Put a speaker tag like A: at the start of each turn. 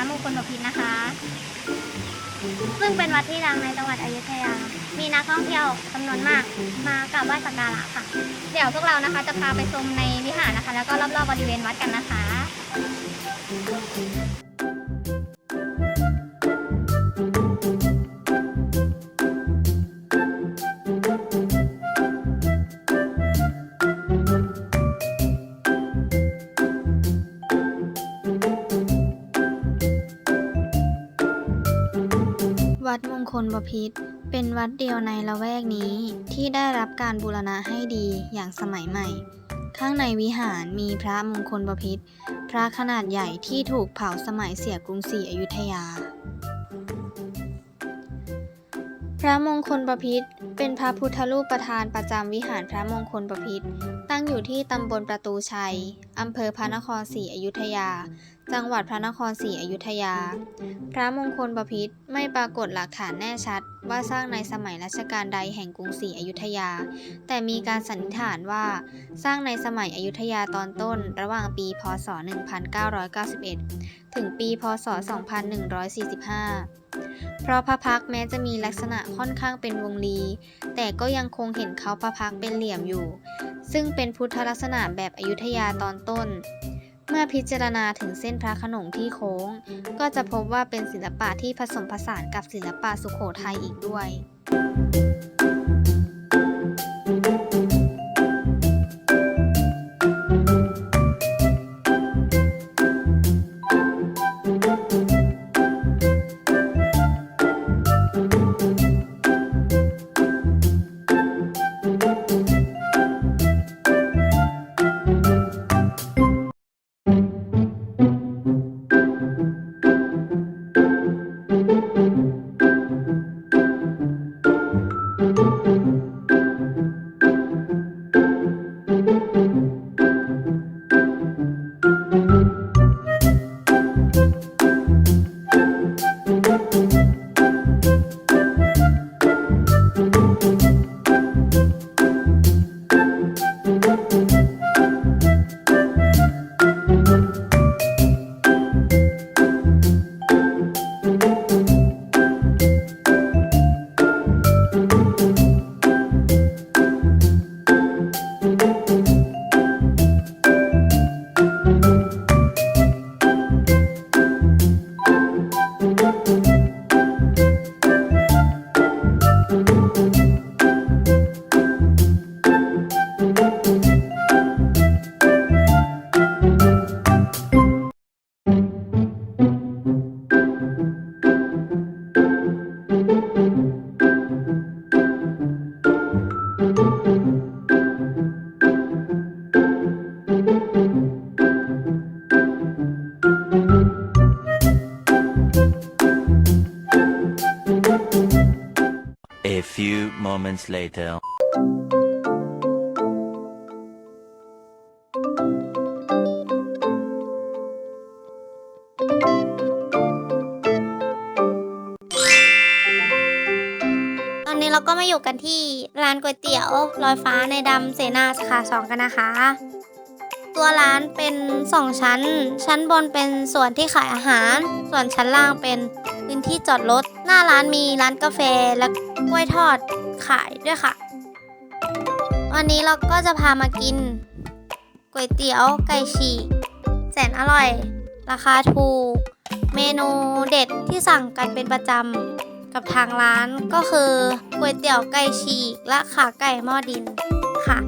A: พิตรนะคะ ซึ่งเป็นวัดที่ดังในจังหวัดอยุธยา มีนักท่องเที่ยวจำนวนมากมากราบไหว้สักการะค่ะ เดี๋ยวพวกเรานะคะจะพาไปชมในวิหารนะคะ แล้วก็รอบๆบริเวณวัดกันนะคะ
B: ลบพิตรเป็นวัดเดียวในละแวกนี้ที่ได้รับการบูรณะให้ดีอย่างสมัยใหม่ ข้างในวิหารมีพระมงคลบพิตรพระขนาดใหญ่ที่ถูกเผาสมัยเสียกรุงศรีอยุธยา พระมงคลบพิตรเป็นพระพุทธรูปประธานประจำวิหารพระมงคลบพิตรตั้งอยู่ที่ตำบลประตูชัยอำเภอพระนครศรีอยุธยาจังหวัดพระนครศรีอยุธยา พระมงคลบพิตรไม่ปรากฏหลักฐานแน่ชัด ว่าสร้างในสมัยรัชกาลใดแห่งกรุงศรีอยุธยา แต่มีการสันนิษฐานว่า สร้างในสมัยอยุธยาตอนต้น ระหว่างปี พศ 1991 ถึงปี พศ 2145 เพราะพระพักแม้จะมีลักษณะค่อนข้างเป็นวงรี แต่ก็ยังคงเห็นเขาพระพักเป็นเหลี่ยมอยู่ ซึ่งเป็นพุทธลักษณะแบบอยุธยาตอนต้น เมื่อพิจารณาถึงเส้นพระขนงที่โค้ง ก็จะพบว่าเป็นศิลปะที่ผสมผสานกับศิลปะสุโขทัยอีกด้วย
C: few moments later.
A: ตอนนี้เราก็มาอยู่กันที่ร้านก๋วยเตี๋ยวลอยฟ้าในดำเสนาสาขาสองกันนะคะ ตัวร้านเป็นสองชั้น ชั้นบนเป็นส่วนที่ขายอาหาร ส่วนชั้นล่างเป็น พื้นที่จอดรถ หน้าร้านมีร้านกาแฟและกล้วยทอดขายด้วยค่ะ วันนี้เราก็จะพามากินก๋วยเตี๋ยวไก่ฉีกแสนอร่อย ราคาถูก เมนูเด็ดที่สั่งกันเป็นประจำกับทางร้านก็คือก๋วยเตี๋ยวไก่ฉีกและขาไก่หม้อดินค่ะ